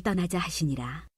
떠나자 하시니라.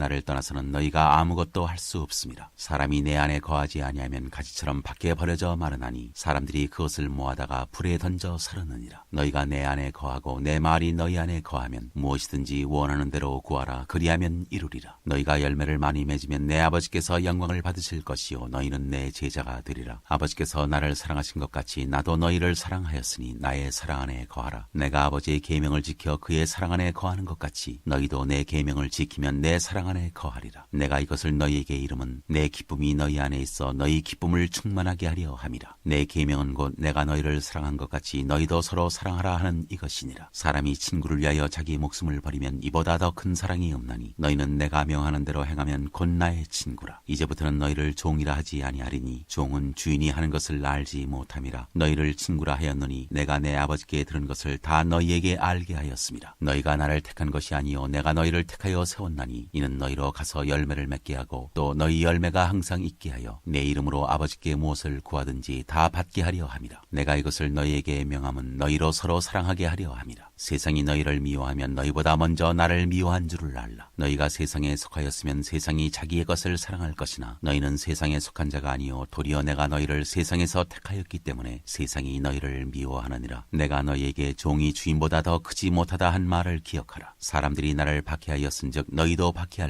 나를 떠나서는 너희가 아무것도 할 수 없습니다. 사람이 내 안에 거하지 아니하면 가지처럼 밖에 버려져 마르나니 사람들이 그것을 모아다가 불에 던져 사르느니라. 너희가 내 안에 거하고 내 말이 너희 안에 거하면 무엇이든지 원하는 대로 구하라 그리하면 이루리라. 너희가 열매를 많이 맺으면 내 아버지께서 영광을 받으실 것이요 너희는 내 제자가 되리라. 아버지께서 나를 사랑하신 것 같이 나도 너희를 사랑하였으니 나의 사랑 안에 거하라. 내가 아버지의 계명을 지켜 그의 사랑 안에 거하는 것 같이 너희도 내 계명을 지키면 내 사랑 안에 거하리라. 내가 이것을 너희에게 이름은 내 기쁨이 너희 안에 있어 너희 기쁨을 충만하게 하려 함이라. 내 계명은 곧 내가 너희를 사랑한 것 같이 너희도 서로 사랑하라 하는 이것이니라. 사람이 친구를 위하여 자기 목숨을 버리면 이보다 더 큰 사랑이 없나니 너희는 내가 명하는 대로 행하면 곧 나의 친구라. 이제부터는 너희를 종이라 하지 아니하리니 종은 주인이 하는 것을 알지 못함이라. 너희를 친구라 하였노니 내가 내 아버지께 들은 것을 다 너희에게 알게 하였습니다. 너희가 나를 택한 것이 아니요 내가 너희를 택하여 세웠나니 이는 너희로 가서 열매를 맺게 하고 또 너희 열매가 항상 있게 하여 내 이름으로 아버지께 무엇을 구하든지 다 받게 하려 함이라. 내가 이것을 너희에게 명함은 너희로 서로 사랑하게 하려 함이라. 세상이 너희를 미워하면 너희보다 먼저 나를 미워한 줄을 알라. 너희가 세상에 속하였으면 세상이 자기의 것을 사랑할 것이나 너희는 세상에 속한 자가 아니요 도리어 내가 너희를 세상에서 택하였기 때문에 세상이 너희를 미워하느니라. 내가 너희에게 종이 주인보다 더 크지 못하다 한 말을 기억하라. 사람들이 나를 박해하였은즉 너희도 박해할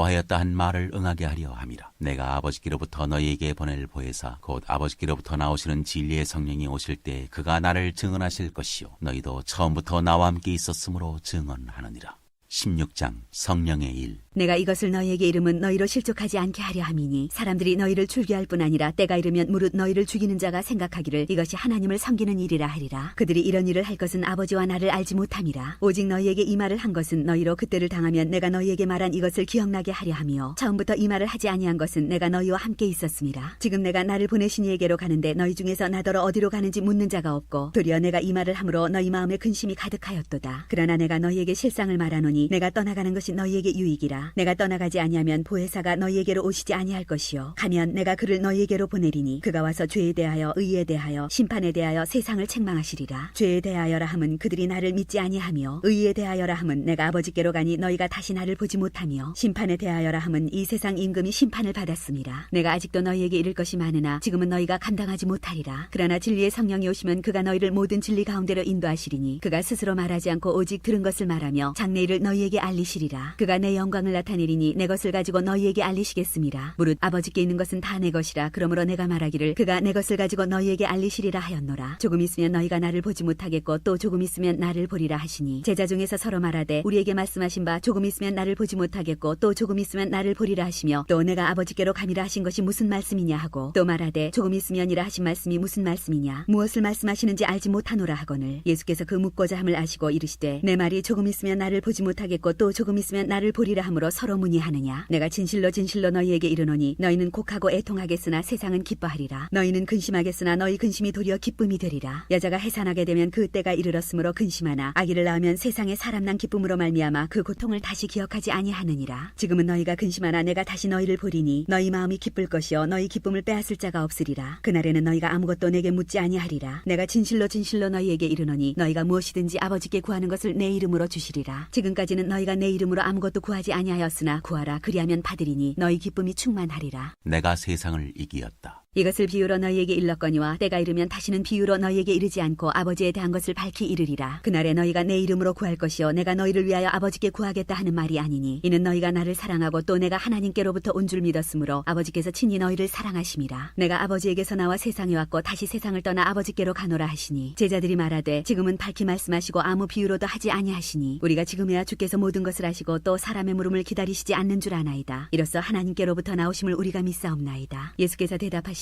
하였다 한 말을 응하게 하려 함이라. 내가 아버지께로부터 너희에게 보낼 보혜사 곧 아버지께로부터 나오시는 진리의 성령이 오실 때 그가 나를 증언하실 것이요 너희도 처음부터 나와 함께 있었으므로 증언하느니라. 16장 성령의 일 내가 이것을 너희에게 이름은 너희로 실족하지 않게 하려 함이니 사람들이 너희를 줄게할 뿐 아니라 때가 이르면 무릇 너희를 죽이는 자가 생각하기를 이것이 하나님을 섬기는 일이라 하리라. 그들이 이런 일을 할 것은 아버지와 나를 알지 못함이라. 오직 너희에게 이 말을 한 것은 너희로 그때를 당하면 내가 너희에게 말한 이것을 기억나게 하려 함이요. 처음부터 이 말을 하지 아니한 것은 내가 너희와 함께 있었음이라. 지금 내가 나를 보내신 이에게로 가는데 너희 중에서 나더러 어디로 가는지 묻는 자가 없고 도리어 내가 이 말을 함으로 너희 마음에 근심이 가득하였도다. 그러나 내가 너희에게 실상을 말하노니 내가 떠나가는 것이 너희에게 유익이라. 내가 떠나가지 아니하면 보혜사가 너희에게로 오시지 아니할 것이요. 가면 내가 그를 너희에게로 보내리니 그가 와서 죄에 대하여 의에 대하여 심판에 대하여 세상을 책망하시리라. 죄에 대하여라 함은 그들이 나를 믿지 아니하며 의에 대하여라 함은 내가 아버지께로 가니 너희가 다시 나를 보지 못하며 심판에 대하여라 함은 이 세상 임금이 심판을 받았습니다. 내가 아직도 너희에게 이를 것이 많으나 지금은 너희가 감당하지 못하리라. 그러나 진리의 성령이 오시면 그가 너희를 모든 진리 가운데로 인도하시리니 그가 스스로 말하지 않고 오직 들은 것을 말하며 장래일을 너희에게 알리시리라. 그가 내 영광을 나타내리니 내 것을 가지고 너희에게 알리시겠습니다. 무릇 아버지께 있는 것은 다 내 것이라. 그러므로 내가 말하기를 그가 내 것을 가지고 너희에게 알리시리라 하였노라. 조금 있으면 너희가 나를 보지 못하겠고 또 조금 있으면 나를 보리라 하시니 제자 중에서 서로 말하되 우리에게 말씀하신 바 조금 있으면 나를 보지 못하겠고 또 조금 있으면 나를 보리라 하시며 또 내가 아버지께로 감이라 하신 것이 무슨 말씀이냐 하고 또 말하되 조금 있으면이라 하신 말씀이 무슨 말씀이냐 무엇을 말씀하시는지 알지 못하노라 하거늘 예수께서 그 묻고자 함을 아시고 이르시되 내 말이 조금 있으면 나를 보지 못하겠고 또 조금 있으면 나를 보리라 함으로 서로 문의하느냐? 내가 진실로 진실로 너희에게 이르노니 너희는 곡하고 애통하겠으나 세상은 기뻐하리라. 너희는 근심하겠으나 너희 근심이 도리어 기쁨이 되리라. 여자가 해산하게 되면 그 때가 이르렀으므로 근심하나 아기를 낳으면 세상에 사람 난 기쁨으로 말미암아 그 고통을 다시 기억하지 아니하느니라. 지금은 너희가 근심하나 내가 다시 너희를 보리니 너희 마음이 기쁠 것이요 너희 기쁨을 빼앗을 자가 없으리라. 그날에는 너희가 아무것도 내게 묻지 아니하리라. 내가 진실로 진실로 너희에게 이르노니 너희가 무엇이든지 아버지께 구하는 것을 내 이름으로 주시리라. 지금까지는 너희가 내 이름으로 아무것도 구하지 아니하 였으나 구하라 그리하면 받으리니 너희 기쁨이 충만하리라 내가 세상을 이기었다. 이것을 비유로 너희에게 일렀거니와 때가 이르면 다시는 비유로 너희에게 이르지 않고 아버지에 대한 것을 밝히 이르리라. 그날에 너희가 내 이름으로 구할 것이요 내가 너희를 위하여 아버지께 구하겠다 하는 말이 아니니 이는 너희가 나를 사랑하고 또 내가 하나님께로부터 온 줄 믿었으므로 아버지께서 친히 너희를 사랑하심이라. 내가 아버지에게서 나와 세상에 왔고 다시 세상을 떠나 아버지께로 가노라 하시니 제자들이 말하되 지금은 밝히 말씀하시고 아무 비유로도 하지 아니하시니 우리가 지금에야 주께서 모든 것을 하시고 또 사람의 물음을 기다리시지 않는 줄 아나이다. 이로써 하나님께로부터 나오심을 우리가 믿사옵나이다. 예수께서 대답하시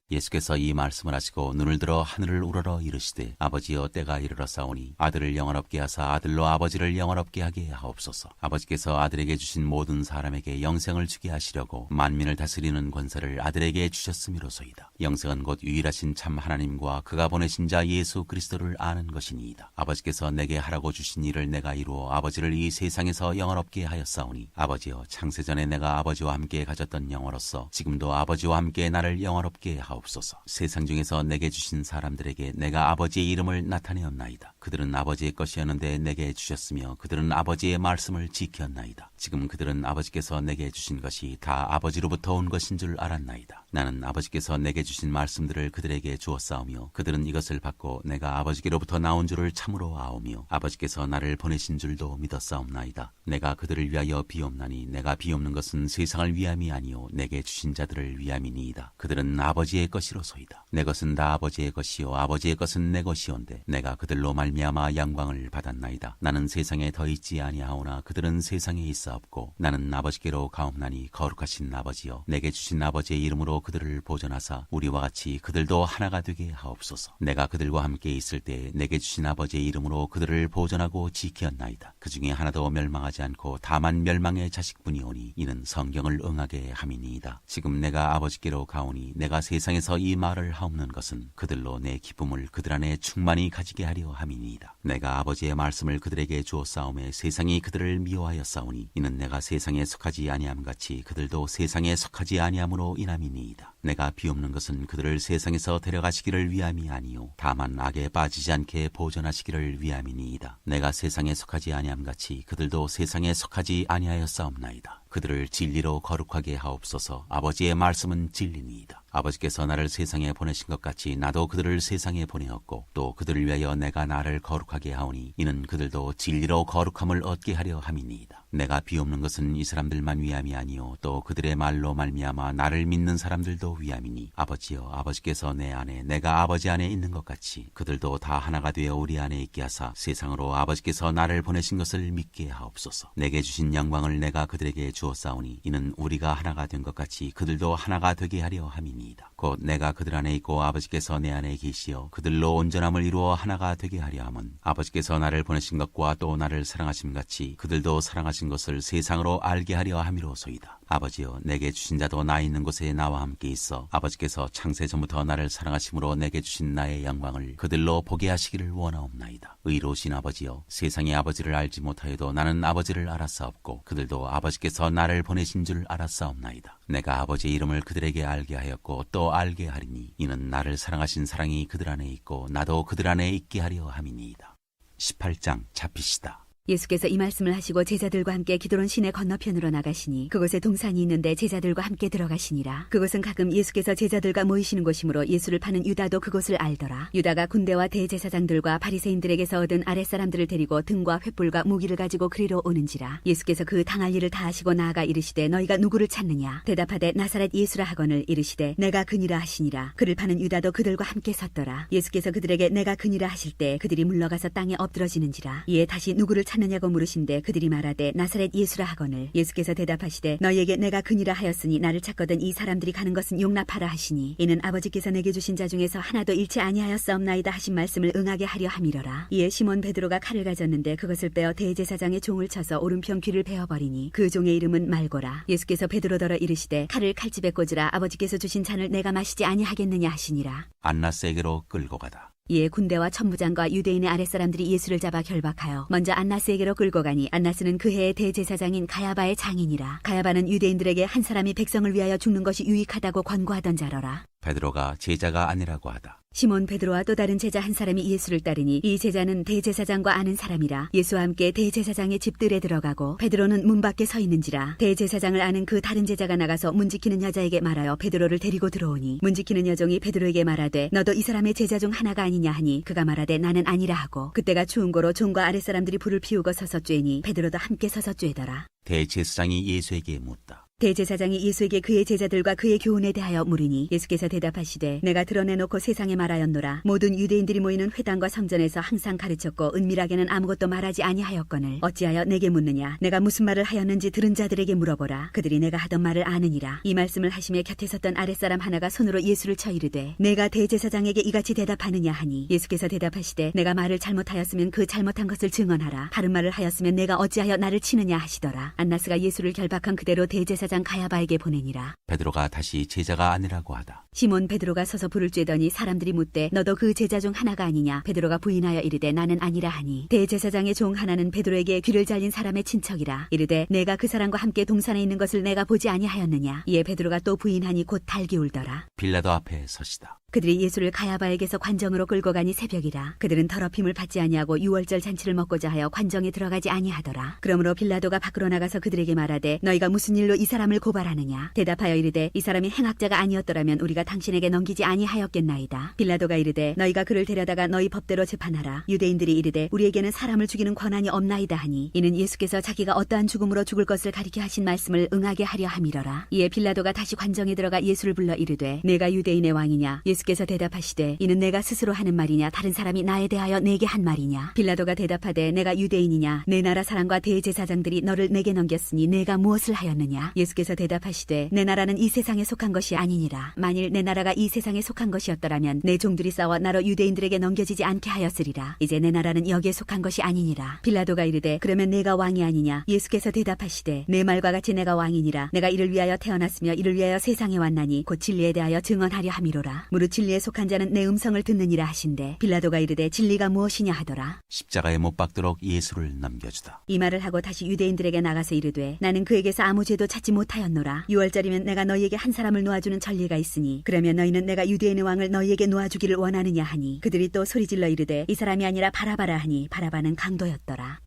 예수께서 이 말씀을 하시고 눈을 들어 하늘을 우러러 이르시되 아버지여 때가 이르러 싸우니 아들을 영원롭게 하사 아들로 아버지를 영원롭게 하게 하옵소서. 아버지께서 아들에게 주신 모든 사람에게 영생을 주게 하시려고 만민을 다스리는 권세를 아들에게 주셨음이로소이다. 영생은 곧 유일하신 참 하나님과 그가 보내신 자 예수 그리스도를 아는 것이니이다. 아버지께서 내게 하라고 주신 일을 내가 이루어 아버지를 이 세상에서 영원롭게 하였사오니 아버지여 창세전에 내가 아버지와 함께 가졌던 영어로서 지금도 아버지와 함께 나를 영원롭게 하옵소서 하옵소서. 세상 중에서 내게 주신 사람들에게 내가 아버지의 이름을 나타내었나이다. 그들은 아버지의 것이었는데 내게 주셨으며 그들은 아버지의 말씀을 지켰나이다. 지금 그들은 아버지께서 내게 주신 것이 다 아버지로부터 온 것인 줄 알았나이다. 나는 아버지께서 내게 주신 말씀들을 그들에게 주었사오며 그들은 이것을 받고 내가 아버지께로부터 나온 줄을 참으로 아오며 아버지께서 나를 보내신 줄도 믿었사옵나이다. 내가 그들을 위하여 비옵나니 내가 비옵는 것은 세상을 위함이 아니요 내게 주신 자들을 위함이니이다. 그들은 아버지의 것이로소이다. 내 것은 다 아버지의 것이요 아버지의 것은 내 것이온데 내가 그들로 말 미암아 영광을 받았나이다. 나는 세상에 더 있지 아니하오나 그들은 세상에 있사옵고 나는 아버지께로 가옵나니 거룩하신 아버지여 내게 주신 아버지의 이름으로 그들을 보존하사 우리와 같이 그들도 하나가 되게 하옵소서. 내가 그들과 함께 있을 때 내게 주신 아버지의 이름으로 그들을 보존하고 지켰나이다. 그 중에 하나도 멸망하지 않고 다만 멸망의 자식뿐이오니 이는 성경을 응하게 함이니이다. 지금 내가 아버지께로 가오니 내가 세상에서 이 말을 하옵는 것은 그들로 내 기쁨을 그들 안에 충만히 가지게 하려 함이니 이다. 내가 아버지의 말씀을 그들에게 주었사오매 세상이 그들을 미워하였사오니 이는 내가 세상에 속하지 아니함 같이 그들도 세상에 속하지 아니함으로 인함이니이다. 내가 비옵는 것은 그들을 세상에서 데려가시기를 위함이 아니요 다만 악에 빠지지 않게 보존하시기를 위함이니이다. 내가 세상에 속하지 아니함 같이 그들도 세상에 속하지 아니하였사옵나이다. 그들을 진리로 거룩하게 하옵소서 아버지의 말씀은 진리니이다. 아버지께서 나를 세상에 보내신 것 같이 나도 그들을 세상에 보내었고 또 그들을 위하여 내가 나를 거룩하게 하오니 이는 그들도 진리로 거룩함을 얻게 하려 함이니이다. 내가 비옵는 것은 이 사람들만 위함이 아니요 또 그들의 말로 말미암아 나를 믿는 사람들도 위함이니 아버지여 아버지께서 내 안에 내가 아버지 안에 있는 것 같이 그들도 다 하나가 되어 우리 안에 있게 하사 세상으로 아버지께서 나를 보내신 것을 믿게 하옵소서. 내게 주신 영광을 내가 그들에게 주었사오니 이는 우리가 하나가 된 것 같이 그들도 하나가 되게 하려 함이니이다. 곧 내가 그들 안에 있고 아버지께서 내 안에 계시어 그들로 온전함을 이루어 하나가 되게 하려 함은 아버지께서 나를 보내신 것과 또 나를 사랑하심 같이 그들도 사랑하신 것을 세상으로 알게 하려 함이로소이다. 아버지여 내게 주신 자도 나 있는 곳에 나와 함께 있어 아버지께서 창세 전부터 나를 사랑하심으로 내게 주신 나의 영광을 그들로 보게 하시기를 원하옵나이다. 의로우신 아버지여 세상의 아버지를 알지 못하여도 나는 아버지를 알았사옵고 그들도 아버지께서 나를 보내신 줄 알았사옵나이다. 내가 아버지의 이름을 그들에게 알게 하였고 또 알게 하리니 이는 나를 사랑하신 사랑이 그들 안에 있고 나도 그들 안에 있게 하려 함이니이다. 18장 잡히시다. 예수께서 이 말씀을 하시고 제자들과 함께 기도론 시내 건너편으로 나가시니 그곳에 동산이 있는데 제자들과 함께 들어가시니라. 그곳은 가끔 예수께서 제자들과 모이시는 곳이므로 예수를 파는 유다도 그곳을 알더라. 유다가 군대와 대제사장들과 바리새인들에게서 얻은 아랫사람들을 데리고 등과 횃불과 무기를 가지고 그리로 오는지라. 예수께서 그 당할 일을 다 하시고 나아가 이르시되 너희가 누구를 찾느냐? 대답하되 나사렛 예수라 하거늘 이르시되 내가 그니라 하시니라. 그를 파는 유다도 그들과 함께 섰더라. 예수께서 그들에게 내가 그니라 하실 때 그들이 물러가서 땅에 엎드러지는지라. 이에 다시 누구를 찾 느냐고 물으신데 그들이 말하되 나사렛 예수라 하거늘. 예수께서 대답하시되 너희에게 내가 그니라 하였으니 나를 찾거든 이 사람들이 가는 것은 용납하라 하시니 이는 아버지께서 내게 주신 자 중에서 하나도 잃지 아니하였사옵나이다 하신 말씀을 응하게 하려 함이로라. 이에 시몬 베드로가 칼을 가졌는데 그것을 빼어 대제사장의 종을 쳐서 오른편 귀를 베어 버리니 그 종의 이름은 말고라. 예수께서 베드로더러 이르시되 칼을 칼집에 꽂으라. 아버지께서 주신 잔을 내가 마시지 아니하겠느냐 하시니라. 안나스에게로 끌고 가다. 이에 군대와 천부장과 유대인의 아랫사람들이 예수를 잡아 결박하여 먼저 안나스에게로 끌고 가니 안나스는 그 해의 대제사장인 가야바의 장인이라 가야바는 유대인들에게 한 사람이 백성을 위하여 죽는 것이 유익하다고 권고하던 자러라 베드로가 제자가 아니라고 하다. 시몬 베드로와 또 다른 제자 한 사람이 예수를 따르니 이 제자는 대제사장과 아는 사람이라 예수와 함께 대제사장의 집들에 들어가고 베드로는 문 밖에 서 있는지라 대제사장을 아는 그 다른 제자가 나가서 문 지키는 여자에게 말하여 베드로를 데리고 들어오니 문 지키는 여종이 베드로에게 말하되 너도 이 사람의 제자 중 하나가 아니냐 하니 그가 말하되 나는 아니라 하고 그때가 추운 고로 종과 아랫사람들이 불을 피우고 서서 쬐니 베드로도 함께 서서 쬐더라 대제사장이 예수에게 묻다. 대제사장이 예수에게 그의 제자들과 그의 교훈에 대하여 물으니 예수께서 대답하시되 내가 드러내놓고 세상에 말하였노라. 모든 유대인들이 모이는 회당과 성전에서 항상 가르쳤고 은밀하게는 아무것도 말하지 아니하였거늘 어찌하여 내게 묻느냐? 내가 무슨 말을 하였는지 들은 자들에게 물어보라. 그들이 내가 하던 말을 아느니라. 이 말씀을 하시며 곁에 섰던 아랫사람 하나가 손으로 예수를 쳐 이르되 내가 대제사장에게 이같이 대답하느냐 하니? 예수께서 대답하시되 내가 말을 잘못하였으면 그 잘못한 것을 증언하라. 바른 말을 하였으면 내가 어찌하여 나를 치느냐 하시더라. 안나스가 예수를 결박한 그대로 대제사장 가야바에게 보내니라. 베드로가 다시 제자가 아니라고 하다. 시몬 베드로가 서서 불을 쬐더니 사람들이 묻되 너도 그 제자 중 하나가 아니냐? 베드로가 부인하여 이르되 나는 아니라 하니 대제사장의 종 하나는 베드로에게 귀를 잘린 사람의 친척이라. 이르되 내가 그 사람과 함께 동산에 있는 것을 내가 보지 아니하였느냐? 이에 베드로가 또 부인하니 곧 달기 울더라. 빌라도 앞에 서시다. 그들이 예수를 가야바에게서 관정으로 끌고 가니 새벽이라. 그들은 더럽힘을 받지 아니하고 유월절 잔치를 먹고자 하여 관정에 들어가지 아니하더라. 그러므로 빌라도가 밖으로 나가서 그들에게 말하되 너희가 무슨 일로 이 사람을 고발하느냐? 대답하여 이르되 이 사람이 행악자가 아니었더라면 우리가 당신에게 넘기지 아니하였겠나이다. 빌라도가 이르되 너희가 그를 데려다가 너희 법대로 재판하라. 유대인들이 이르되 우리에게는 사람을 죽이는 권한이 없나이다 하니 이는 예수께서 자기가 어떠한 죽음으로 죽을 것을 가리켜 하신 말씀을 응하게 하려 함이러라. 이에 빌라도가 다시 관정에 들어가 예수를 불러 이르되 내가 유대인의 왕이냐? 예수 께서 대답하시되 이는 내가 스스로 하는 말이냐? 다른 사람이 나에 대하여 내게 한 말이냐? 빌라도가 대답하되 내가 유대인이냐? 내 나라 사람과 대제사장들이 너를 내게 넘겼으니 내가 무엇을 하였느냐? 예수께서 대답하시되 내 나라는 이 세상에 속한 것이 아니니라. 만일 내 나라가 이 세상에 속한 것이었더라면 내 종들이 싸워 나로 유대인들에게 넘겨지지 않게 하였으리라. 이제 내 나라는 여기에 속한 것이 아니니라. 빌라도가 이르되 그러면 내가 왕이 아니냐? 예수께서 대답하시되 내 말과 같이 내가 왕이니라. 내가 이를 위하여 태어났으며 이를 위하여 세상에 왔나니 곧 진리에 대하여 증언하려 함이로라. 무릇 진리에 속한 자는 내 음성을 듣느니라 하신대. 빌라도가 이르되 진리가 무엇이냐 하더라. 십자가에 못 박도록 예수를 넘겨주다. 이 말을 하고 다시 유대인들에게 나가서 이르되 나는 그에게서 아무 죄도 찾지 못하였노라. 유월절이면 내가 너희에게 한 사람을 놓아주는 전례가 있으니 그러면 너희는 내가 유대인의 왕을 너희에게 놓아주기를 원하느냐 하니 그들이 또 소리질러 이르되 이 사람이 아니라 바라바라 하니 바라바는 강도였더라